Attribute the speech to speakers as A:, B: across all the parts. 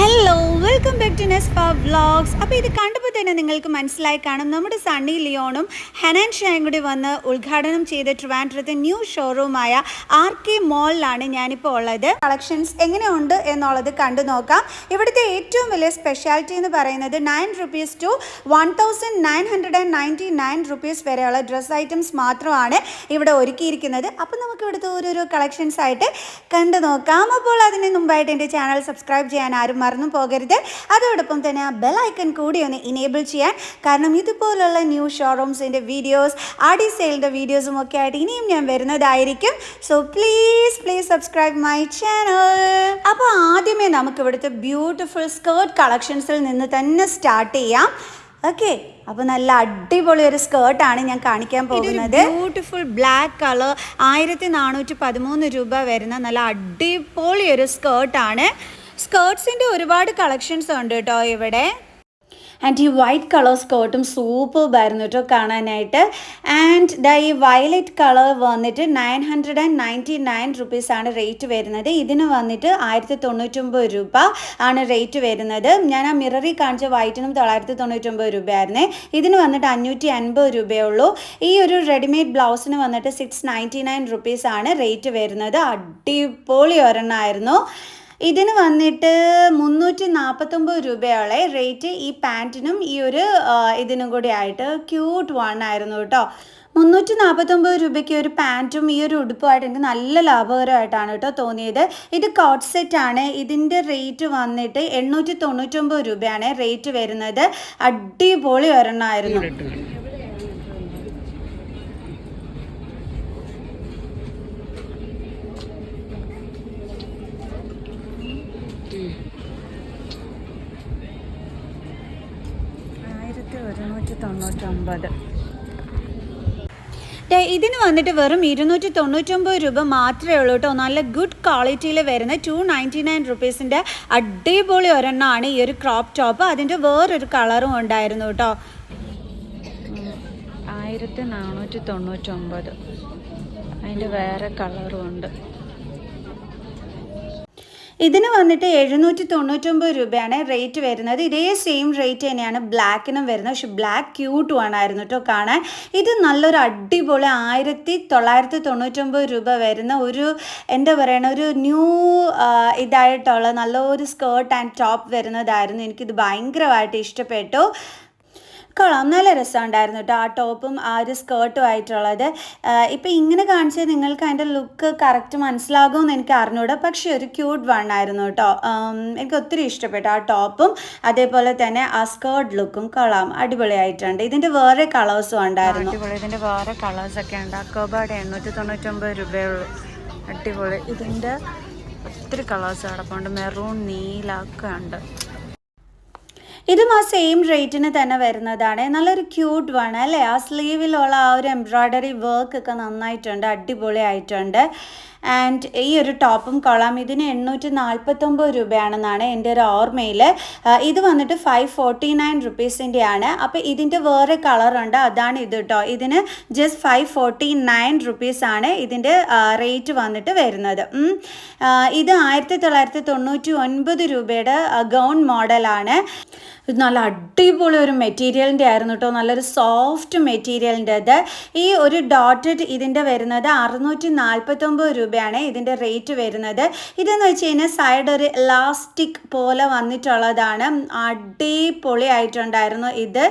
A: Hello welcome back to Nespa vlogs അപ്പോൾ ഇത് കണ്ടപ്പോൾ തന്നെ നിങ്ങൾക്ക് മനസ്സിലായി കാണും. നമ്മുടെ സണ്ണി ലിയോണും ഹനാൻ ഷായും കൂടി വന്ന് ഉദ്ഘാടനം ചെയ്ത ട്രിവാൻഡ്രത്തെ ന്യൂ ഷോറൂമായ ആർ കെ മോളിലാണ് ഞാനിപ്പോൾ ഉള്ളത്. കളക്ഷൻസ് എങ്ങനെയുണ്ട് എന്നുള്ളത് കണ്ടു നോക്കാം. ഇവിടുത്തെ ഏറ്റവും വലിയ സ്പെഷ്യാലിറ്റി എന്ന് പറയുന്നത് nine rupees to one thousand nine hundred and ninety nine rupees വരെയുള്ള ഡ്രസ്സ് ഐറ്റംസ് മാത്രമാണ് ഇവിടെ ഒരുക്കിയിരിക്കുന്നത്. അപ്പോൾ നമുക്ക് ഇവിടുത്തെ ഓരോരോ കളക്ഷൻസ് ആയിട്ട് കണ്ടു നോക്കാം. അപ്പോൾ അതിന് മുമ്പായിട്ട് എന്റെ ചാനൽ സബ്സ്ക്രൈബ് ചെയ്യാൻ ആരും മറന്നു പോകരുത്. അതോടൊപ്പം തന്നെ ആ ബെൽ ഐക്കൺ കൂടി ഒന്ന് ഇനേബിൾ ചെയ്യാൻ. കാരണം ഇതുപോലുള്ള ന്യൂ ഷോറൂംസിന്റെ വീഡിയോസ് ആടി സെയിലിന്റെ വീഡിയോസും ഒക്കെ ആയിട്ട് ഇനിയും ഞാൻ വരുന്നതായിരിക്കും. So please please subscribe my channel അപ്പോൾ ആദ്യമേ നമുക്ക് ഇവിടുത്തെ ബ്യൂട്ടിഫുൾ സ്കേർട്ട് കളക്ഷൻസിൽ നിന്ന് തന്നെ സ്റ്റാർട്ട് ചെയ്യാം. ഓക്കെ അപ്പോൾ നല്ല അടിപൊളി ഒരു സ്കേർട്ടാണ് ഞാൻ കാണിക്കാൻ പോകുന്നത്. ബ്യൂട്ടിഫുൾ ബ്ലാക്ക് കളർ ആയിരത്തി നാനൂറ്റി പതിമൂന്ന് രൂപ വരുന്ന നല്ല അടിപൊളി ഒരു സ്കേർട്ടാണ് സ്കേർട്സിന്റെ ഒരുപാട് കളക്ഷൻസ് ഉണ്ട് കേട്ടോ ഇവിടെ. ആൻഡ് ഈ വൈറ്റ് കളർ സ്കേർട്ടും സൂപ്പർബായിരുന്നു കേട്ടോ കാണാനായിട്ട്. ആൻഡ് ദ ഈ വയലറ്റ് കളർ വന്നിട്ട് nine hundred and ninety nine റുപ്പീസാണ് റേറ്റ് വരുന്നത്. ഇതിന് വന്നിട്ട് ആയിരത്തി തൊണ്ണൂറ്റൊമ്പത് രൂപ ആണ് റേറ്റ് വരുന്നത്. ഞാൻ ആ മിററിൽ കാണിച്ച വൈറ്റിനും തൊള്ളായിരത്തി തൊണ്ണൂറ്റൊമ്പത് രൂപയായിരുന്നേ. ഇതിന് വന്നിട്ട് അഞ്ഞൂറ്റി അൻപത് രൂപയേ ഉള്ളൂ ഈ ഒരു റെഡിമെയ്ഡ് ബ്ലൗസിന് വന്നിട്ട് സിക്സ് നയന്റി നയൻ റുപ്പീസാണ് റേറ്റ് വരുന്നത്. അടിപൊളി ഒരെണ്ണമായിരുന്നു ഇതിന് വന്നിട്ട് മുന്നൂറ്റി നാൽപ്പത്തൊമ്പത് രൂപയോളെ റേറ്റ് ഈ പാന്റിനും ഈ ഒരു ഇതിനും കൂടി ആയിട്ട് ക്യൂട്ട് വൺ ആയിരുന്നു കേട്ടോ. മുന്നൂറ്റി നാൽപ്പത്തൊമ്പത് രൂപയ്ക്ക് ഒരു പാന്റും ഈ ഒരു ഉടുപ്പുമായിട്ട് എനിക്ക് നല്ല ലാഭകരമായിട്ടാണ് കേട്ടോ തോന്നിയത്. ഇത് കോട്ട് സെറ്റ് ആണ്. ഇതിന്റെ റേറ്റ് വന്നിട്ട് എണ്ണൂറ്റി തൊണ്ണൂറ്റൊമ്പത് രൂപയാണ് റേറ്റ് വരുന്നത്. അടിപൊളി ഒരെണ്ണമായിരുന്നു. ദേ, ഇതിന് വന്നിട്ട് വെറും ഇരുന്നൂറ്റി തൊണ്ണൂറ്റൊമ്പത് രൂപ മാത്രമേ ഉള്ളൂ കേട്ടോ. നല്ല ഗുഡ് ക്വാളിറ്റിയിൽ വരുന്ന ടു നയന്റി നയൻ റുപ്പീസിന്റെ അടിപൊളി ഒരെണ്ണമാണ് ഈ ഒരു ക്രോപ്പ് ടോപ്പ് അതിന്റെ വേറൊരു കളറും ഉണ്ടായിരുന്നു കേട്ടോ.
B: ആയിരത്തി നാനൂറ്റി തൊണ്ണൂറ്റൊമ്പത് അതിന്റെ വേറെ കളറും ഉണ്ട്.
A: ഇതിന് വന്നിട്ട് എഴുന്നൂറ്റി തൊണ്ണൂറ്റൊമ്പത് രൂപയാണ് റേറ്റ് വരുന്നത്. ഇതേ സെയിം റേറ്റ് തന്നെയാണ് ബ്ലാക്കിനും വരുന്നത്. പക്ഷെ ബ്ലാക്ക് ക്യൂട്ട് ആയിരുന്നു കേട്ടോ കാണാൻ. ഇത് നല്ലൊരു അടിപൊളി ആയിരത്തി തൊള്ളായിരത്തി തൊണ്ണൂറ്റൊമ്പത് രൂപ വരുന്ന ഒരു എന്താ പറയണ ഒരു ന്യൂ ഇതായിട്ടുള്ള നല്ലൊരു സ്കേർട്ട് ആൻഡ് ടോപ്പ് വരുന്നതായിരുന്നു. എനിക്കിത് ഭയങ്കരമായിട്ട് ഇഷ്ടപ്പെട്ടു. കൊള്ളാം നല്ല രസമുണ്ടായിരുന്നു കേട്ടോ ആ ടോപ്പും ആ ഒരു സ്കേർട്ടും ആയിട്ടുള്ളത്. ഇപ്പം ഇങ്ങനെ കാണിച്ചാൽ നിങ്ങൾക്ക് അതിന്റെ ലുക്ക് കറക്റ്റ് മനസ്സിലാകുമെന്ന് എനിക്ക് അറിഞ്ഞൂടാ. പക്ഷേ ഒരു ക്യൂട്ട് വൺ ആയിരുന്നു കേട്ടോ എനിക്ക് ഒത്തിരി ഇഷ്ടപ്പെട്ടു ആ ടോപ്പും. അതേപോലെ തന്നെ ആ സ്കേർട്ട് ലുക്കും കൊള്ളാം. അടിപൊളിയായിട്ടുണ്ട്. ഇതിന്റെ വേറെ കളേഴ്സും ഉണ്ടായിരുന്നു.
B: ഇതിന്റെ വേറെ കളേഴ്സ് ഒക്കെ ഉണ്ട്. അക്കോബാട് എണ്ണൂറ്റി തൊണ്ണൂറ്റൊമ്പത് രൂപയുള്ളൂ. അടിപൊളി. ഇതിന്റെ ഒത്തിരി കളേഴ്സ് കിടപ്പുണ്ട് മെറൂൺ നീല ഒക്കെ ഉണ്ട്.
A: ഇതും ആ സെയിം റേറ്റിന് തന്നെ വരുന്നതാണ്. നല്ലൊരു ക്യൂട്ട് വൺ അല്ലേ? ആ സ്ലീവിലുള്ള ആ ഒരു എംബ്രോയ്ഡറി വർക്ക് ഒക്കെ നന്നായിട്ടുണ്ട് അടിപൊളിയായിട്ടുണ്ട്. ആൻഡ് ഈ ഒരു ടോപ്പും കൊള്ളാം ഇതിന് എണ്ണൂറ്റി നാൽപ്പത്തൊമ്പത് രൂപയാണെന്നാണ് എന്റെ ഒരു ഓർമ്മയിൽ. ഇത് വന്നിട്ട് ഫൈവ് ഫോർട്ടി നയൻ റുപ്പീസിന്റെ ആണ് അപ്പോൾ ഇതിന്റെ വേറെ കളറുണ്ട്. അതാണ് ഇത് കേട്ടോ ഇതിന് ജസ്റ്റ് ഫൈവ് ഫോർട്ടി നയൻ റുപ്പീസാണ് ഇതിന്റെ റേറ്റ് വന്നിട്ട് വരുന്നത്. ഇത് ആയിരത്തി തൊള്ളായിരത്തി തൊണ്ണൂറ്റി ഒൻപത് രൂപയുടെ ഗൗൺ മോഡലാണ് ഇത് നല്ല അടിപൊളി ഒരു മെറ്റീരിയലിന്റെ ആയിരുന്നു കേട്ടോ നല്ലൊരു സോഫ്റ്റ് മെറ്റീരിയലിന്റെ ഈ ഒരു ഡോട്ടഡ് ഇതിന്റെ വരുന്നത് അറുന്നൂറ്റി നാൽപ്പത്തൊമ്പത് രൂപയാണ് ഇതിന്റെ റേറ്റ് വരുന്നത്. ഇതെന്ന് വെച്ച് കഴിഞ്ഞാൽ സൈഡ് ഒരു ഇലാസ്റ്റിക് പോലെ വന്നിട്ടുള്ളതാണ്. അടിപൊളിയായിട്ടുണ്ടായിരുന്നു ഇത്.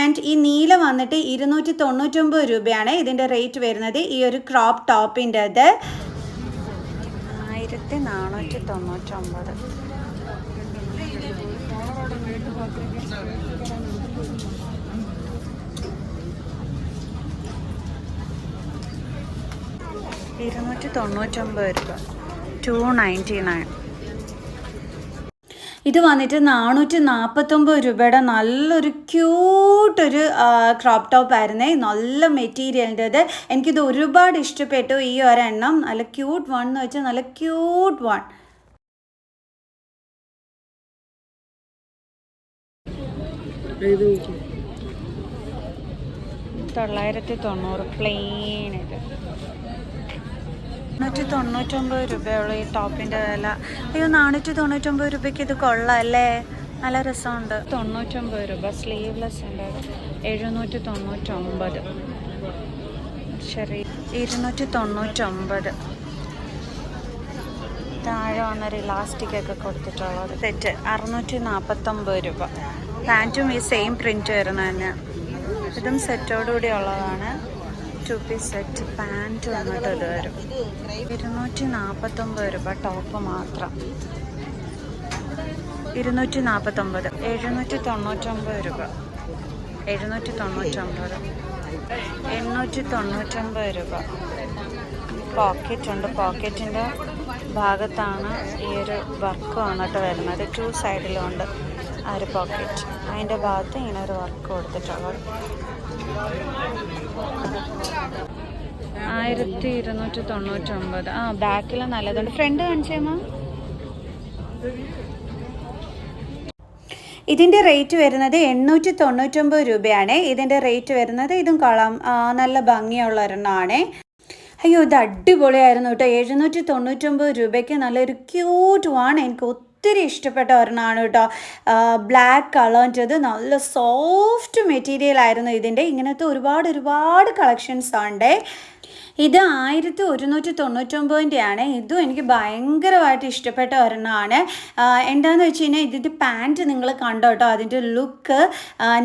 A: ആൻഡ് ഈ നീല വന്നിട്ട് ഇരുന്നൂറ്റി തൊണ്ണൂറ്റൊമ്പത് രൂപയാണ് ഇതിന്റെ റേറ്റ് വരുന്നത് ഈ ഒരു ക്രോപ്പ് ടോപ്പിന്റെത്
B: ആയിരത്തി നാനൂറ്റി തൊണ്ണൂറ്റൊമ്പത് ഇരുന്നൂറ്റി തൊണ്ണൂറ്റൊമ്പത് രൂപ. ടു നയന്റി നയൻ
A: ഇത് വന്നിട്ട് നാനൂറ്റി നാൽപ്പത്തൊമ്പത് രൂപയുടെ നല്ലൊരു ക്യൂട്ടൊരു ക്രോപ്പ് ടോപ്പ് ആയിരുന്നേ. നല്ല മെറ്റീരിയലിന്റെത് എനിക്കിത് ഒരുപാട് ഇഷ്ടപ്പെട്ടു. ഈ ഒരെണ്ണം. നല്ല ക്യൂട്ട് വൺ എന്ന് വെച്ചാൽ നല്ല ക്യൂട്ട് വൺ
B: തൊള്ളായിരത്തി തൊണ്ണൂറ് പ്ലെയിൻ ഇത്. നാനൂറ്റി തൊണ്ണൂറ്റൊമ്പത് രൂപയുള്ള ഈ ടോപ്പിന്റെ വില. അയ്യോ നാനൂറ്റി തൊണ്ണൂറ്റൊമ്പത് രൂപയ്ക്ക് ഇത് കൊള്ളല്ലേ? നല്ല രസമുണ്ട്. തൊണ്ണൂറ്റൊമ്പത് രൂപ. സ്ലീവ്ലെസ് ഉണ്ട്. എഴുന്നൂറ്റി തൊണ്ണൂറ്റൊമ്പത് ശരി ഇരുന്നൂറ്റി തൊണ്ണൂറ്റൊമ്പത് താഴെ വന്നൊരു ഇലാസ്റ്റിക് ഒക്കെ കൊടുത്തിട്ടുള്ളത്. തെറ്റ് അറുന്നൂറ്റി നാൽപ്പത്തൊമ്പത് രൂപ പാന്റും ഈ സെയിം പ്രിന്റ് വരുന്ന തന്നെ. ഇതും സെറ്റോടുകൂടി ഉള്ളതാണ്. ടു സെറ്റ് പാന്റ് വന്നിട്ട് വരും. ഇരുന്നൂറ്റി നാൽപ്പത്തൊമ്പത് രൂപ ടോപ്പ് മാത്രം. ഇരുന്നൂറ്റി നാൽപ്പത്തൊമ്പത് എഴുന്നൂറ്റി തൊണ്ണൂറ്റൊമ്പത് രൂപ. എഴുന്നൂറ്റി തൊണ്ണൂറ്റൊമ്പത് എണ്ണൂറ്റി തൊണ്ണൂറ്റൊമ്പത് രൂപ. പോക്കറ്റ് ഉണ്ട്. പോക്കറ്റിന്റെ ഭാഗത്താണ് ഈ ഒരു വർക്ക് വന്നിട്ട് വരുന്നത്. ടു സൈഡിലുണ്ട് ആ ഒരു പോക്കറ്റ് അതിന്റെ ഭാഗത്ത് ഇങ്ങനെ ഒരു വർക്ക് കൊടുത്തിട്ടുള്ളത്. ആയിരത്തി ഇരുന്നൂറ്റി തൊണ്ണൂറ്റൊമ്പത് ആ ബാക്കിൽ നല്ലതുണ്ട്. ഫ്രണ്ട് കാണിച്ചേമ്മ
A: ഇതിന്റെ റേറ്റ് വരുന്നത് എണ്ണൂറ്റി തൊണ്ണൂറ്റൊമ്പത് രൂപയാണ്. ഇതിന്റെ റേറ്റ് വരുന്നത് ഇതും കൊള്ളാം നല്ല ഭംഗിയുള്ള ഒരെണ്ണമാണ് അയ്യോ ഇത് അടിപൊളിയായിരുന്നു കേട്ടോ. എഴുന്നൂറ്റി തൊണ്ണൂറ്റൊമ്പത് രൂപയ്ക്ക് നല്ലൊരു ക്യൂട്ട് വൺ എനിക്ക് ഒത്തിരി ഇഷ്ടപ്പെട്ട ഒരെണ്ണമാണ് കേട്ടോ. ബ്ലാക്ക് കളറിന്റെത് നല്ല സോഫ്റ്റ് മെറ്റീരിയൽ ആയിരുന്നു ഇതിന്റെ ഇങ്ങനത്തെ ഒരുപാട് ഒരുപാട് കളക്ഷൻസ് ഉണ്ട്. ഇത് ആയിരത്തി ഒരുന്നൂറ്റി തൊണ്ണൂറ്റൊമ്പതിന്റെ ആണ് ഇതും എനിക്ക് ഭയങ്കരമായിട്ട് ഇഷ്ടപ്പെട്ട ഒരെണ്ണമാണ്. എന്താണെന്ന് വെച്ച് കഴിഞ്ഞാൽ ഇതിന്റെ പാന്റ് നിങ്ങൾ കണ്ടോ കേട്ടോ അതിന്റെ ലുക്ക്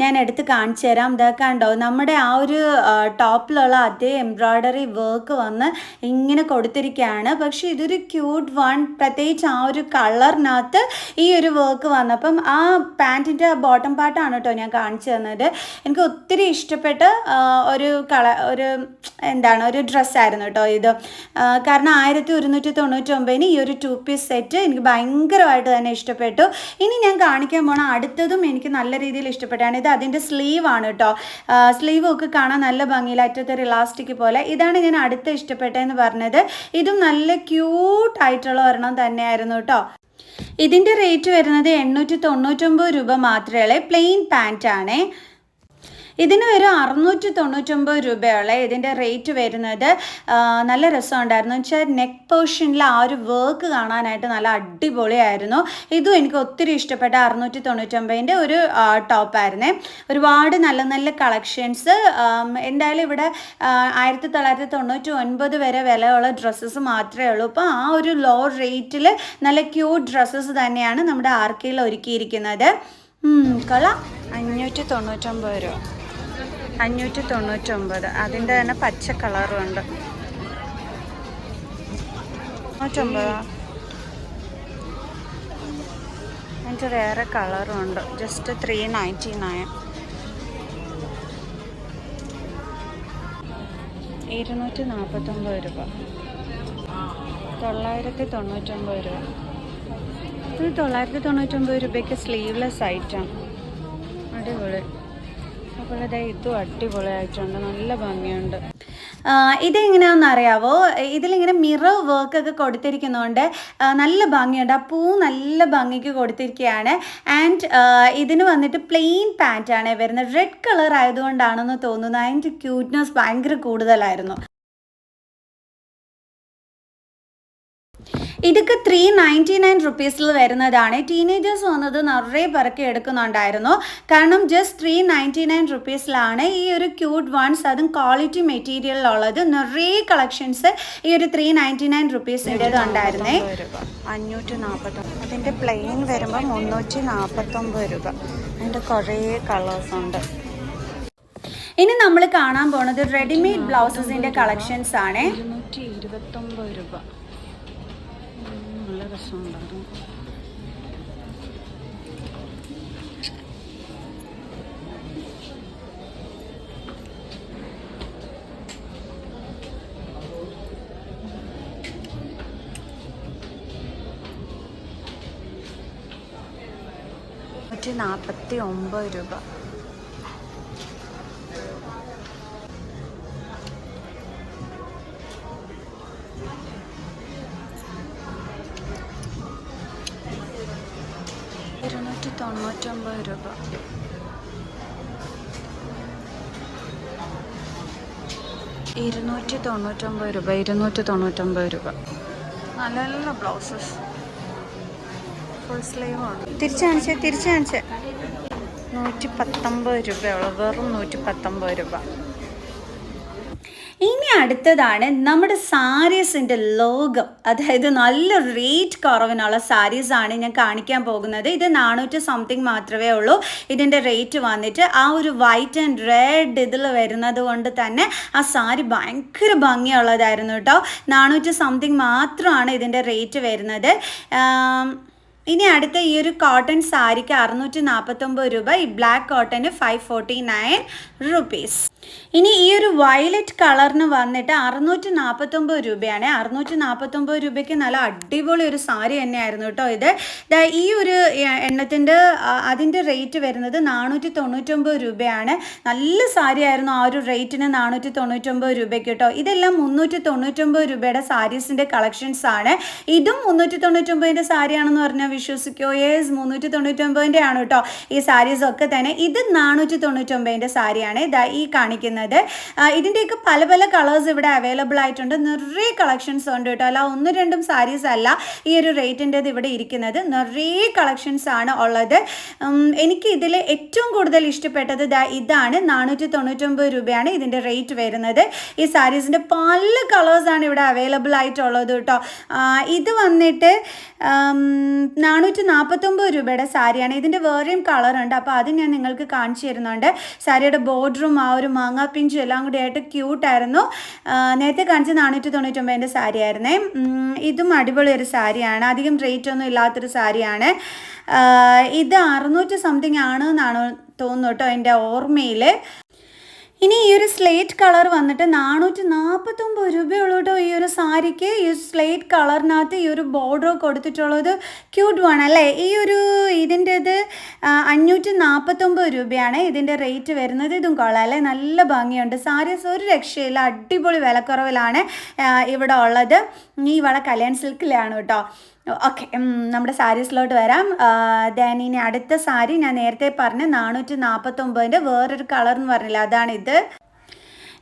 A: ഞാൻ എടുത്ത് കാണിച്ചു തരാം. ഇതാ കണ്ടോ നമ്മുടെ ആ ഒരു ടോപ്പിലുള്ള അതേ എംബ്രോയ്ഡറി വർക്ക് വന്ന് ഇങ്ങനെ കൊടുത്തിരിക്കുകയാണ് പക്ഷേ ഇതൊരു ക്യൂട്ട് വൺ പ്രത്യേകിച്ച് ആ ഒരു കളറിനകത്ത് ഈ ഒരു വർക്ക് വന്നപ്പം ആ പാന്റിന്റെ ബോട്ടം പാർട്ടാണ് കേട്ടോ ഞാൻ കാണിച്ചു തന്നത്. എനിക്ക് ഒത്തിരി ഇഷ്ടപ്പെട്ട ഒരു കള ഒരു എന്താണ് ഒരു ഡ്രസ്സായിരുന്നു കേട്ടോ ഇത്. കാരണം ആയിരത്തി ഒരുന്നൂറ്റി തൊണ്ണൂറ്റൊമ്പതിന് ഈ ഒരു ടു പീസ് സെറ്റ് എനിക്ക് ഭയങ്കരമായിട്ട് തന്നെ ഇഷ്ടപ്പെട്ടു. ഇനി ഞാൻ കാണിക്കാൻ പോണ അടുത്തതും എനിക്ക് നല്ല രീതിയിൽ ഇഷ്ടപ്പെട്ടാണ്. ഇത് അതിന്റെ സ്ലീവ് ആണ് കേട്ടോ. സ്ലീവ് ഒക്കെ കാണാൻ നല്ല ഭംഗിയിൽ അറ്റത്തെ ഒരു ഇലാസ്റ്റിക് പോലെ. ഇതാണ് ഞാൻ അടുത്ത ഇഷ്ടപ്പെട്ടതെന്ന് പറഞ്ഞത്. ഇതും നല്ല ക്യൂട്ടായിട്ടുള്ള ഒരെണ്ണം തന്നെയായിരുന്നു കേട്ടോ. ഇതിന്റെ റേറ്റ് വരുന്നത് എണ്ണൂറ്റി തൊണ്ണൂറ്റൊമ്പത് രൂപ മാത്രമേ പ്ലെയിൻ പാന്റ് ആണേ. ഇതിന് ഒരു അറുന്നൂറ്റി തൊണ്ണൂറ്റൊമ്പത് രൂപയുള്ള ഇതിന്റെ റേറ്റ് വരുന്നത്. നല്ല രസമുണ്ടായിരുന്നു. വെച്ചാൽ നെക്ക് പോർഷനിൽ ആ ഒരു വർക്ക് കാണാനായിട്ട് നല്ല അടിപൊളിയായിരുന്നു. ഇതും എനിക്ക് ഒത്തിരി ഇഷ്ടപ്പെട്ട അറുന്നൂറ്റി തൊണ്ണൂറ്റൊമ്പതിന്റെ ഒരു ടോപ്പായിരുന്നേ ഒരുപാട് നല്ല നല്ല കളക്ഷൻസ് എന്തായാലും ഇവിടെ ആയിരത്തി തൊള്ളായിരത്തി തൊണ്ണൂറ്റി ഒൻപത് വരെ വിലയുള്ള ഡ്രസ്സസ് മാത്രമേ ഉള്ളൂ. അപ്പോൾ ആ ഒരു ലോ റേറ്റിൽ നല്ല ക്യൂട്ട് ഡ്രസ്സസ് തന്നെയാണ് നമ്മുടെ ആർക്കയിൽ ഒരുക്കിയിരിക്കുന്നത്. കള
B: അഞ്ഞൂറ്റി തൊണ്ണൂറ്റൊമ്പത് രൂപ. അഞ്ഞൂറ്റി തൊണ്ണൂറ്റൊമ്പത് അതിന്റെ തന്നെ പച്ച കളറും ഉണ്ട്. അതിന്റെ വേറെ കളറും ഉണ്ട്. ജസ്റ്റ് ത്രീ നയന്റി നയൻ ഇരുന്നൂറ്റി നാൽപ്പത്തൊമ്പത് രൂപ. തൊള്ളായിരത്തി തൊണ്ണൂറ്റൊമ്പത് രൂപ. ഇത് തൊള്ളായിരത്തി തൊണ്ണൂറ്റൊമ്പത് രൂപയ്ക്ക് സ്ലീവ്ലെസ് ഐറ്റം അടിപൊളി. അതുപോലെ ഇതും അടിപൊളിയായിട്ടുണ്ട്. നല്ല ഭംഗിയുണ്ട്.
A: ഇതെങ്ങനെയാണെന്ന് അറിയാവോ? ഇതിലിങ്ങനെ മിറർ വർക്ക് ഒക്കെ കൊടുത്തിരിക്കുന്നതുകൊണ്ട് നല്ല ഭംഗിയുണ്ട്. ആ പൂ നല്ല ഭംഗിക്ക് കൊടുത്തിരിക്കുകയാണ് ആൻഡ് ഇതിന് വന്നിട്ട് പ്ലെയിൻ പാന്റാണ് വരുന്നത്. റെഡ് കളർ ആയതുകൊണ്ടാണെന്ന് തോന്നുന്നു. അതിന്റെ ക്യൂട്ട്നെസ് ഭയങ്കര കൂടുതലായിരുന്നു. ഇതൊക്കെ ത്രീ നയന്റി നയൻ റുപ്പീസിൽ വരുന്നതാണ്. ടീനേജേഴ്സ് വന്നത് നിറയെ പേർക്ക് എടുക്കുന്നുണ്ടായിരുന്നു. കാരണം ജസ്റ്റ് ത്രീ നയന്റി നയൻ റുപ്പീസിലാണ് ഈ ഒരു ക്യൂട്ട് വൺസ് അതും ക്വാളിറ്റി മെറ്റീരിയലിലുള്ളത് നിറയെ കളക്ഷൻസ് ഈ ഒരു ത്രീ നയന്റി നയൻ റുപ്പീസിന്റെത് ഉണ്ടായിരുന്നേ.
B: അഞ്ഞൂറ്റി നാൽപ്പത്തൊമ്പത് അതിന്റെ പ്ലെയിൻ വരുമ്പോൾ മുന്നൂറ്റി നാൽപ്പത്തൊമ്പത് രൂപ. അതിന്റെ കുറേ കളേഴ്സ് ഉണ്ട്.
A: ഇനി നമ്മൾ കാണാൻ പോണത് റെഡിമെയ്ഡ് ബ്ലൗസസിന്റെ കളക്ഷൻസ് ആണ്.
B: ഇരുന്നൂറ്റി ഇരുപത്തൊമ്പത് രൂപ. നല്ല രസമുണ്ടായിരുന്നു. നൂറ്റി നാൽപ്പത്തി ഒമ്പത് രൂപ. തൊണ്ണൂറ്റൊമ്പത് രൂപ ഇരുന്നൂറ്റി തൊണ്ണൂറ്റൊമ്പത് രൂപ. നല്ല നല്ല ബ്ലൗസസ്. ഫുൾ സ്ലീവ് ആണ്. തിരിച്ചു കാണിച്ചേ തിരിച്ചു കാണിച്ചേ. നൂറ്റി പത്തൊമ്പത് രൂപയുള്ളൂ വെറും നൂറ്റി പത്തൊമ്പത് രൂപ.
A: അടുത്തതാണ് നമ്മുടെ സാരീസിന്റെ ലോകം. അതായത് നല്ല റേറ്റ് കുറവിനുള്ള സാരീസാണ് ഞാൻ കാണിക്കാൻ പോകുന്നത്. ഇത് നാനൂറ്റി സംതിങ് മാത്രമേ ഉള്ളൂ. ഇതിന്റെ റേറ്റ് വന്നിട്ട് ആ ഒരു വൈറ്റ് ആൻഡ് റെഡ് ഇതിൽ വരുന്നത് കൊണ്ട് തന്നെ ആ സാരി ഭയങ്കര ഭംഗിയുള്ളതായിരുന്നു കേട്ടോ. നാനൂറ്റി സംതിങ് മാത്രമാണ് ഇതിന്റെ റേറ്റ് വരുന്നത്. ഇനി അടുത്ത ഈ ഒരു കോട്ടൺ സാരിക്ക് അറുന്നൂറ്റി നാൽപ്പത്തൊമ്പത് രൂപ. ഈ ബ്ലാക്ക് കോട്ടന് ഫൈവ് ഫോർട്ടി നയൻ റുപ്പീസ് ഇനി ഈ ഒരു വയലറ്റ് കളറിന് വന്നിട്ട് അറുന്നൂറ്റി നാൽപ്പത്തൊമ്പത് രൂപയാണ്. അറുന്നൂറ്റി നാൽപ്പത്തൊമ്പത് രൂപയ്ക്ക് നല്ല അടിപൊളി ഒരു സാരി തന്നെയായിരുന്നു കേട്ടോ ഇത്. ഈ ഒരു എണ്ണത്തിന്റെ അതിന്റെ റേറ്റ് വരുന്നത് നാനൂറ്റി തൊണ്ണൂറ്റൊമ്പത് രൂപയാണ്. നല്ല സാരി ആയിരുന്നു ആ ഒരു റേറ്റിന് നാനൂറ്റി തൊണ്ണൂറ്റൊമ്പത് രൂപയ്ക്ക് കേട്ടോ. ഇതെല്ലാം മുന്നൂറ്റി തൊണ്ണൂറ്റൊമ്പത് രൂപയുടെ സാരീസിന്റെ കളക്ഷൻസ് ആണ്. ഇതും മുന്നൂറ്റി തൊണ്ണൂറ്റൊമ്പതിന്റെ സാരിയാണെന്ന് പറഞ്ഞാൽ വിശ്വസിക്കോ. യേസ് മുന്നൂറ്റി തൊണ്ണൂറ്റൊമ്പതിന്റെ ആണ് കേട്ടോ ഈ സാരീസ് ഒക്കെ തന്നെ. ഇത് നാനൂറ്റി തൊണ്ണൂറ്റൊമ്പതിന്റെ സാരിയാണ്. ഇതാ ഈ കാണിക്കുന്നത് ആ, ഇതിന്റെയൊക്കെ പല പല കളേഴ്സ് ഇവിടെ അവൈലബിൾ ആയിട്ടുണ്ട്. നിറയെ കളക്ഷൻസ് ഉണ്ട് കേട്ടോ. അല്ല ഒന്നും രണ്ടും സാരീസ് അല്ല ഈ ഒരു റേറ്റിന്റെത് ഇവിടെ ഇരിക്കുന്നത്. നിറയെ കളക്ഷൻസ് ആണ് ഉള്ളത്. എനിക്ക് ഇതിൽ ഏറ്റവും കൂടുതൽ ഇഷ്ടപ്പെട്ടത് ഇതാണ്. നാനൂറ്റി തൊണ്ണൂറ്റൊമ്പത് രൂപയാണ് ഇതിന്റെ റേറ്റ് വരുന്നത്. ഈ സാരീസിന്റെ പല കളേഴ്സാണ് ഇവിടെ അവൈലബിൾ ആയിട്ടുള്ളത് കേട്ടോ. ഇത് വന്നിട്ട് നാനൂറ്റി നാൽപ്പത്തൊമ്പത് രൂപയുടെ സാരിയാണ് ഇതിന്റെ വേറെയും കളറുണ്ട് അപ്പോൾ അത് ഞാൻ നിങ്ങൾക്ക് കാണിച്ചു തരുന്നുണ്ട്. സാരിയുടെ ബോർഡറും ആ ഒരു മാങ്ങാ പിഞ്ചും എല്ലാം കൂടി ആയിട്ട് ക്യൂട്ടായിരുന്നു നേരത്തെ കാണിച്ച നാനൂറ്റി തൊണ്ണൂറ്റൊമ്പതിന്റെ സാരി ആയിരുന്നേ ഇതും അടിപൊളി ഒരു സാരിയാണ് അധികം റേറ്റ് ഒന്നും ഇല്ലാത്തൊരു സാരിയാണ് ഇത് അറുന്നൂറ്റി സംതിങ് ആണ് എന്നാണ് തോന്നുന്നു കേട്ടോ എന്റെ ഓർമ്മയിൽ ഇനി ഈ ഒരു സ്ലേറ്റ് കളർ വന്നിട്ട് നാനൂറ്റി നാൽപ്പത്തൊമ്പത് രൂപയുള്ളൂ കേട്ടോ ഈ ഒരു സാരിക്ക്. ഈ സ്ലേറ്റ് കളറിനകത്ത് ഈ ഒരു ബോർഡർ കൊടുത്തിട്ടുള്ളത് ക്യൂട്ട് വൺ അല്ലേ? ഈ ഒരു ഇതിന്റെത് അഞ്ഞൂറ്റി നാൽപ്പത്തൊമ്പത് രൂപയാണ് ഇതിന്റെ റേറ്റ് വരുന്നത്. ഇതും കൊള്ളാം അല്ലേ? നല്ല ഭംഗിയുണ്ട്. സാരീസ് ഒരു രക്ഷയില്ല. അടിപൊളി വിലക്കുറവിലാണ് ഇവിടെ ഉള്ളത്. ഈ ഇവിടെ കല്യാൺ സിൽക്കിലാണ് കേട്ടോ ഓക്കെ നമ്മുടെ സാരീസിലോട്ട് വരാം. ദാൻ ഇനി അടുത്ത സാരി ഞാൻ നേരത്തെ പറഞ്ഞ നാനൂറ്റി നാൽപ്പത്തൊമ്പതിന്റെ വേറൊരു കളർ എന്ന് പറഞ്ഞില്ല അതാണിത്.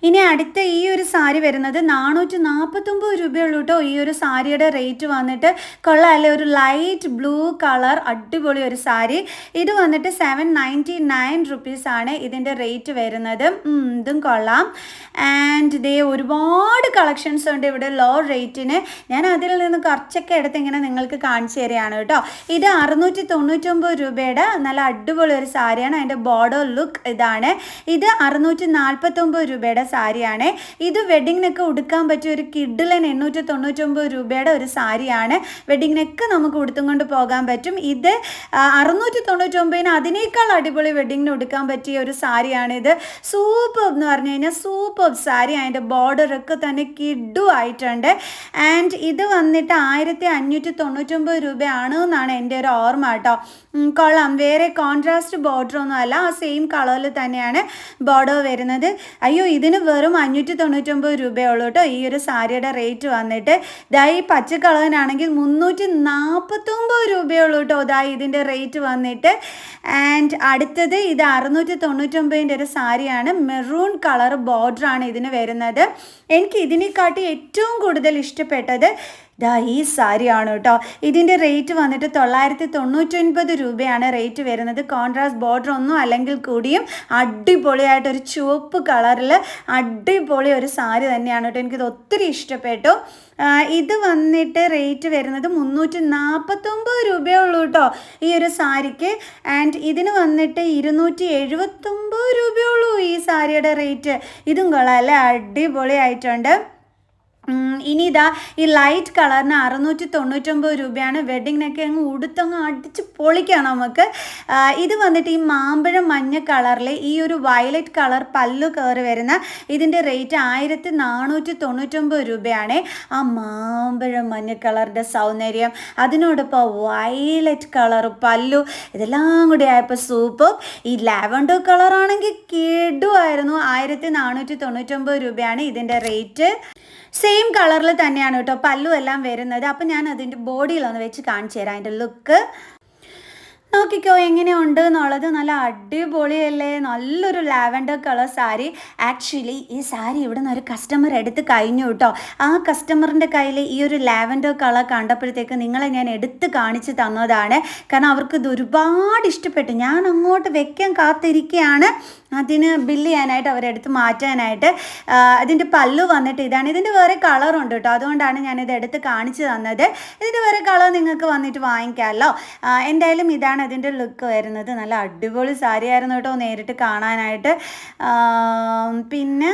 A: ഇനി അടുത്ത ഈ ഒരു സാരി വരുന്നത് നാനൂറ്റി നാൽപ്പത്തൊമ്പത് രൂപയുള്ളൂ കേട്ടോ. ഈ ഒരു സാരിയുടെ റേറ്റ് വന്നിട്ട് കൊള്ളാമല്ലേ ഒരു ലൈറ്റ് ബ്ലൂ കളർ അടിപൊളി ഒരു സാരി. ഇത് വന്നിട്ട് സെവൻ നയന്റി നയൻ റുപ്പീസാണ് ഇതിന്റെ റേറ്റ് വരുന്നത്. ഇതും കൊള്ളാം. ആൻഡ് ഇതേ ഒരുപാട് കളക്ഷൻസ് ഉണ്ട് ഇവിടെ ലോ റേറ്റിന് ഞാൻ അതിൽ നിന്ന് കുറച്ചൊക്കെ എടുത്ത് ഇങ്ങനെ നിങ്ങൾക്ക് കാണിച്ചു തരികയാണ് കേട്ടോ. ഇത് അറുന്നൂറ്റി തൊണ്ണൂറ്റൊമ്പത് രൂപയുടെ നല്ല അടിപൊളി ഒരു സാരിയാണ്. അതിന്റെ ബോർഡർ ലുക്ക് ഇതാണ്. ഇത് അറുന്നൂറ്റി നാൽപ്പത്തൊമ്പത് രൂപയുടെ സാരിയാണ്. ഇത് വെഡിങ്ങിനൊക്കെ ഉടുക്കാൻ പറ്റിയ ഒരു കിഡിലൻ എണ്ണൂറ്റി തൊണ്ണൂറ്റൊമ്പത് രൂപയുടെ ഒരു സാരിയാണ്. വെഡിങ്ങിനൊക്കെ നമുക്ക് ഉടുത്തും കൊണ്ട് പോകാൻ പറ്റും. ഇത് അറുന്നൂറ്റി തൊണ്ണൂറ്റൊമ്പതിന് അതിനേക്കാൾ അടിപൊളി വെഡിങ്ങിന് ഉടുക്കാൻ പറ്റിയ ഒരു സാരിയാണ് ഇത്. സൂപ്പർ എന്ന് പറഞ്ഞു കഴിഞ്ഞാൽ സൂപ്പർ സാരി. അതിന്റെ ബോർഡറൊക്കെ തന്നെ കിഡു ആയിട്ടുണ്ട്. ആൻഡ് ഇത് വന്നിട്ട് ആയിരത്തി അഞ്ഞൂറ്റി തൊണ്ണൂറ്റൊമ്പത് രൂപയാണ് എന്നാണ് എന്റെ ഒരു ഓർമ്മ കേട്ടോ. കൊള്ളാം. വേറെ കോൺട്രാസ്റ്റ് ബോർഡർ ഒന്നും അല്ല ആ സെയിം കളറിൽ തന്നെയാണ് ബോർഡർ വരുന്നത്. അയ്യോ ഇതിന് വെറും അഞ്ഞൂറ്റി തൊണ്ണൂറ്റൊമ്പത് രൂപയുള്ളൂ കേട്ടോ. ഈ ഒരു സാരിയുടെ റേറ്റ് വന്നിട്ട് ദാ ഈ പച്ച കളറിനാണെങ്കിൽ മുന്നൂറ്റി നാൽപ്പത്തൊമ്പത് രൂപയുള്ളൂ കേട്ടോ. ദാ ഇതിന്റെ റേറ്റ് വന്നിട്ട്. ആൻഡ് അടുത്തത് ഇത് അറുന്നൂറ്റി തൊണ്ണൂറ്റൊമ്പതിന്റെ ഒരു സാരിയാണ്. മെറൂൺ കളർ ബോർഡറാണ് ഇതിന് വരുന്നത്. എനിക്ക് ഇതിനെക്കാട്ടി ഏറ്റവും കൂടുതൽ ഇഷ്ടപ്പെട്ടത് ദാ ഈ സാരിയാണ് കേട്ടോ. ഇതിന്റെ റേറ്റ് വന്നിട്ട് തൊള്ളായിരത്തി തൊണ്ണൂറ്റൊൻപത് രൂപയാണ് റേറ്റ് വരുന്നത്. കോൺട്രാസ്റ്റ് ബോർഡർ ഒന്നും അല്ലെങ്കിൽ കൂടിയും അടിപൊളിയായിട്ട് ഒരു ചുവപ്പ് കളറിൽ അടിപൊളി ഒരു സാരി തന്നെയാണ് കേട്ടോ. എനിക്കിത് ഒത്തിരി ഇഷ്ടപ്പെട്ടു. ഇത് വന്നിട്ട് റേറ്റ് വരുന്നത് മുന്നൂറ്റി നാൽപ്പത്തൊമ്പത് രൂപയേ ഉള്ളൂ കേട്ടോ ഈ ഒരു സാരിക്ക്. ആൻഡ് ഇതിന് വന്നിട്ട് ഇരുന്നൂറ്റി എഴുപത്തൊമ്പത് രൂപയേ ഉള്ളൂ ഈ സാരിയുടെ റേറ്റ് ഇതും കൊള്ളാം അല്ലേ? അടിപൊളിയായിട്ടുണ്ട്. ഇനി ഇതാ ഈ ലൈറ്റ് കളറിന് അറുന്നൂറ്റി തൊണ്ണൂറ്റൊമ്പത് രൂപയാണ്. വെഡിങ്ങിനൊക്കെ അങ്ങ് ഉടുത്തങ്ങ് അടിച്ച് പൊളിക്കാം നമുക്ക്. ഇത് വന്നിട്ട് ഈ മാമ്പഴം മഞ്ഞ കളറിൽ ഈ ഒരു വയലറ്റ് കളർ പല്ലു കയറി വരുന്ന ഇതിന്റെ റേറ്റ് ആയിരത്തി നാനൂറ്റി തൊണ്ണൂറ്റൊമ്പത് രൂപയാണ്. ആ മാമ്പഴം മഞ്ഞ കളറിന്റെ സൗന്ദര്യം അതിനോടൊപ്പം വയലറ്റ് കളർ പല്ലു ഇതെല്ലാം കൂടി ആയപ്പോൾ സൂപ്പർ ഈ ലാവൻഡർ കളറാണെങ്കിൽ കിടുമായിരുന്നു ആയിരത്തി നാനൂറ്റി തൊണ്ണൂറ്റൊമ്പത് രൂപയാണ് ഇതിന്റെ റേറ്റ് സെയിം കളറിൽ തന്നെയാണ് കേട്ടോ പല്ലു എല്ലാം വരുന്നത്. അപ്പം ഞാൻ അതിന്റെ ബോഡിയിലൊന്ന് വെച്ച് കാണിച്ചു തരാം അതിന്റെ ലുക്ക് നോക്കി നോക്കിക്കോ എങ്ങനെയുണ്ട് എന്നുള്ളത്? നല്ല അടിപൊളിയല്ലേ? നല്ലൊരു ലാവൻഡർ കളർ സാരി. ആക്ച്വലി ഈ സാരി ഇവിടെ നിന്ന് ഒരു കസ്റ്റമർ എടുത്ത് കഴിഞ്ഞു കേട്ടോ ആ കസ്റ്റമറിന്റെ കയ്യിൽ ഈ ഒരു ലാവൻഡർ കളർ കണ്ടപ്പോഴത്തേക്ക് നിങ്ങളെ ഞാൻ എടുത്ത് കാണിച്ച് തന്നതാണ്. കാരണം അവർക്ക് ഇത് ഒരുപാട് ഇഷ്ടപ്പെട്ടു. ഞാൻ അങ്ങോട്ട് വെക്കാൻ കാത്തിരിക്കുകയാണ് അതിന് ബില്ല് ചെയ്യാനായിട്ട് അവരെടുത്ത് മാറ്റാനായിട്ട് അതിന്റെ പല്ലു വന്നിട്ട് ഇതാണ്. ഇതിന്റെ വേറെ കളറുണ്ട് കേട്ടോ. അതുകൊണ്ടാണ് ഞാനിത് എടുത്ത് കാണിച്ചു തന്നത്. ഇതിന്റെ വേറെ കളർ നിങ്ങൾക്ക് വന്നിട്ട് വാങ്ങിക്കാമല്ലോ. എന്തായാലും ഇതാണ് ഇതിന്റെ ലുക്ക് വരുന്നത്. നല്ല അടിപൊളി സാരിയായിരുന്നു കേട്ടോ നേരിട്ട് കാണാനായിട്ട്. പിന്നെ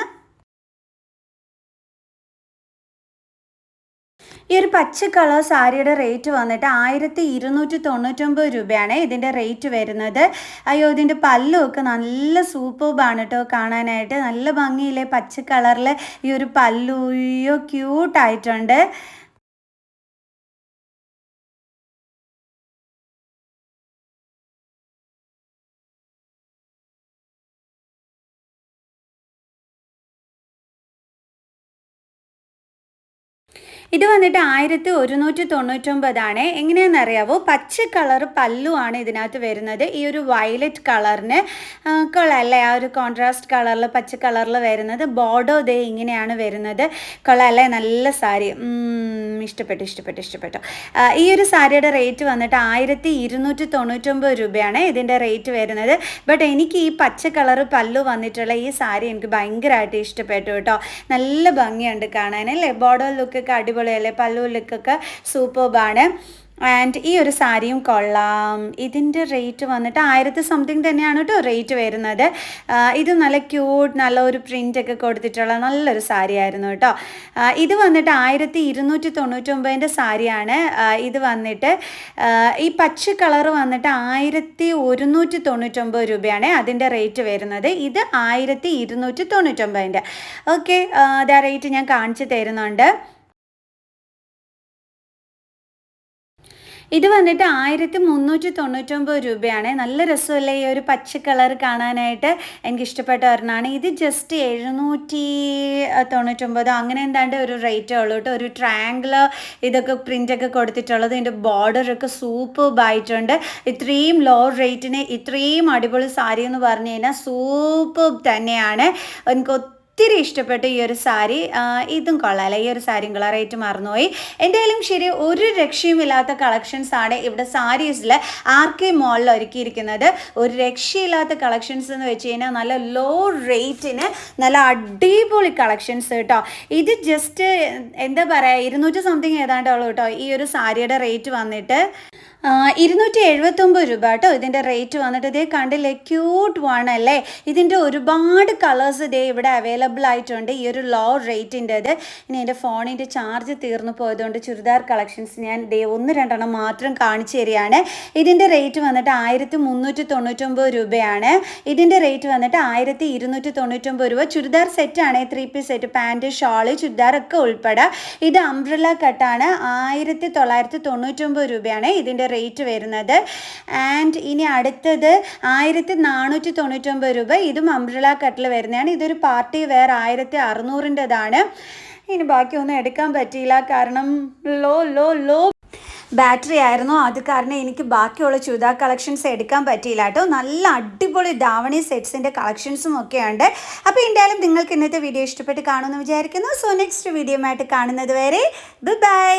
A: ഈ ഒരു പച്ച കളർ സാരിയുടെ റേറ്റ് വന്നിട്ട് ആയിരത്തി ഇരുന്നൂറ്റി തൊണ്ണൂറ്റൊമ്പത് രൂപയാണ് ഇതിന്റെ റേറ്റ് വരുന്നത്. അയ്യോ ഇതിന്റെ പല്ലുമൊക്കെ നല്ല സൂപ്പർബാണ് കേട്ടോ കാണാനായിട്ട്. നല്ല ഭംഗിയിലെ പച്ച കളറിൽ ഈ ഒരു പല്ലു അയ്യോ ക്യൂട്ടായിട്ടുണ്ട് ഇത് വന്നിട്ട് ആയിരത്തി ഒരുന്നൂറ്റി തൊണ്ണൂറ്റൊമ്പതാണ്. എങ്ങനെയാണെന്ന് അറിയാവോ പച്ച കളർ പല്ലുവാണ് ഇതിനകത്ത് വരുന്നത്. ഈ ഒരു വയലറ്റ് കളറിന് കൊള്ളല്ലേ ആ ഒരു കോൺട്രാസ്റ്റ് കളറിൽ പച്ച കളറിൽ വരുന്നത്. ബോർഡർ ദേ ഇങ്ങനെയാണ് വരുന്നത്. കൊള്ളല്ലേ നല്ല സാരി. ഇഷ്ടപ്പെട്ടു ഇഷ്ടപ്പെട്ടു ഇഷ്ടപ്പെട്ടു. ഈ ഒരു സാരിയുടെ റേറ്റ് വന്നിട്ട് ആയിരത്തി ഇരുന്നൂറ്റി തൊണ്ണൂറ്റൊമ്പത് രൂപയാണ് ഇതിന്റെ റേറ്റ് വരുന്നത്. ബട്ട് എനിക്ക് ഈ പച്ച കളർ പല്ലു വന്നിട്ടുള്ള ഈ സാരി എനിക്ക് ഭയങ്കരമായിട്ട് ഇഷ്ടപ്പെട്ടു കേട്ടോ. നല്ല ഭംഗിയുണ്ട് കാണാൻ അല്ലേ? ബോർഡർ ലുക്കൊക്കെ അടിപൊളിയല്ലേ പല്ലു ലുക്കൊക്കെ സൂപ്പർബാണ് ആൻഡ് ഈ ഒരു സാരിയും കൊള്ളാം. ഇതിന്റെ റേറ്റ് വന്നിട്ട് ആയിരത്തി സംതിങ് തന്നെയാണ് കേട്ടോ റേറ്റ് വരുന്നത്. ഇത് നല്ല ക്യൂട്ട് നല്ല ഒരു പ്രിന്റ് ഒക്കെ കൊടുത്തിട്ടുള്ള നല്ലൊരു സാരി ആയിരുന്നു കേട്ടോ ഇത് വന്നിട്ട് ആയിരത്തി ഇരുന്നൂറ്റി തൊണ്ണൂറ്റൊമ്പതിന്റെ സാരിയാണ്. ഇത് വന്നിട്ട് ഈ പച്ച കളർ വന്നിട്ട് ആയിരത്തി ഒരുന്നൂറ്റി തൊണ്ണൂറ്റൊമ്പത് രൂപയാണ് അതിന്റെ റേറ്റ് വരുന്നത്. ഇത് ആയിരത്തി ഇരുന്നൂറ്റി തൊണ്ണൂറ്റൊമ്പതിന്റെ. ഓക്കെ അതാ റേറ്റ് ഞാൻ കാണിച്ചു തരുന്നുണ്ട്. ഇത് വന്നിട്ട് ആയിരത്തി മുന്നൂറ്റി തൊണ്ണൂറ്റൊമ്പത് രൂപയാണ്. നല്ല രസമല്ലേ ഈ ഒരു പച്ച കളർ കാണാനായിട്ട്? എനിക്ക് ഇഷ്ടപ്പെട്ട ഒരെണ്ണമാണ്. ഇത് ജസ്റ്റ് എഴുന്നൂറ്റി തൊണ്ണൂറ്റൊമ്പതോ അങ്ങനെ എന്താണ്ട് ഒരു റേറ്റ് ഉള്ളൂ കേട്ടോ. ഒരു ട്രാങ്കിൾ ഇതൊക്കെ പ്രിന്റൊക്കെ കൊടുത്തിട്ടുള്ളത്. ഇതിന്റെ ബോർഡറൊക്കെ സൂപ്പർബ് ആയിട്ടുണ്ട് ഇത്രയും ലോ റേറ്റിന് ഇത്രയും അടിപൊളി സാരി എന്ന് പറഞ്ഞു കഴിഞ്ഞാൽ സൂപ്പർ തന്നെയാണ്. എനിക്ക് ഒത്തിരി ഇഷ്ടപ്പെട്ടു ഈ ഒരു സാരി ഇതും കൊള്ളാമല്ലേ ഈ ഒരു സാരിയും കളർ റേറ്റ് മറന്നുപോയി. എന്തായാലും ശരി ഒരു രക്ഷയുമില്ലാത്ത കളക്ഷൻസ് ആണ് ഇവിടെ സാരീസിൽ ആർ കെ മോളിൽ ഒരുക്കിയിരിക്കുന്നത്. ഒരു രക്ഷയില്ലാത്ത കളക്ഷൻസ് എന്ന് വെച്ച് കഴിഞ്ഞാൽ നല്ല ലോ റേറ്റിന് നല്ല അടിപൊളി കളക്ഷൻസ് കേട്ടോ. ഇത് ജസ്റ്റ് എന്താ പറയുക ഇരുന്നൂറ്റി സംതിങ് ഏതാണ്ടുള്ളൂ കേട്ടോ ഈ ഒരു സാരിയുടെ റേറ്റ് വന്നിട്ട്. ഇരുന്നൂറ്റി എഴുപത്തൊമ്പത് രൂപ കേട്ടോ ഇതിന്റെ റേറ്റ് വന്നിട്ട്. ഇതേ കണ്ടില്ലേ ക്യൂട്ട് വൺ ഇതിന്റെ ഒരുപാട് കളേഴ്സ് ഇതേ ഇവിടെ അവൈലബിൾ ആയിട്ടുണ്ട് ഈ ഒരു ലോ റേറ്റിന്റെത് ഇനി എന്റെ ഫോണിന്റെ ചാർജ് തീർന്നു പോയതുകൊണ്ട് ചുരിദാർ കളക്ഷൻസ് ഞാൻ ദേ ഒന്ന് രണ്ടെണ്ണം മാത്രം കാണിച്ചു തരികയാണ്. ഇതിന്റെ റേറ്റ് വന്നിട്ട് ആയിരത്തി മുന്നൂറ്റി തൊണ്ണൂറ്റൊമ്പത് രൂപയാണ്. ഇതിന്റെ റേറ്റ് വന്നിട്ട് ആയിരത്തി ഇരുന്നൂറ്റി തൊണ്ണൂറ്റൊമ്പത് രൂപ ചുരിദാർ സെറ്റാണ് three piece set pant shawl ചുരിദാറൊക്കെ ഉൾപ്പെടെ. ഇത് അംബ്രല കട്ടാണ് ആയിരത്തി തൊള്ളായിരത്തി തൊണ്ണൂറ്റൊമ്പത് രൂപയാണ് ഇതിന്റെ റേറ്റ് വരുന്നത്. ആൻഡ് ഇനി അടുത്തത് ആയിരത്തി നാനൂറ്റി തൊണ്ണൂറ്റൊമ്പത് രൂപ. ഇതും അംബ്രല കട്ടിൽ വരുന്നതാണ്. ഇതൊരു പാർട്ടി വെയർ ആയിരത്തി അറുന്നൂറിന്റെതാണ് ഇനി ബാക്കിയൊന്നും എടുക്കാൻ പറ്റിയില്ല. കാരണം ലോ ലോ ലോ ബാറ്ററി ആയിരുന്നു. അത് കാരണം എനിക്ക് ബാക്കിയുള്ള ചുരിദാർ കളക്ഷൻസ് എടുക്കാൻ പറ്റിയില്ല കേട്ടോ. നല്ല അടിപൊളി ധാവണി സെറ്റ്സിന്റെ കളക്ഷൻസും ഒക്കെ ഉണ്ട് അപ്പോൾ എന്തായാലും നിങ്ങൾക്ക് ഇന്നത്തെ വീഡിയോ ഇഷ്ടപ്പെട്ട് കാണുമെന്ന് വിചാരിക്കുന്നു. സോ നെക്സ്റ്റ് വീഡിയോ ആയിട്ട് കാണുന്നത് വരെ ബൈ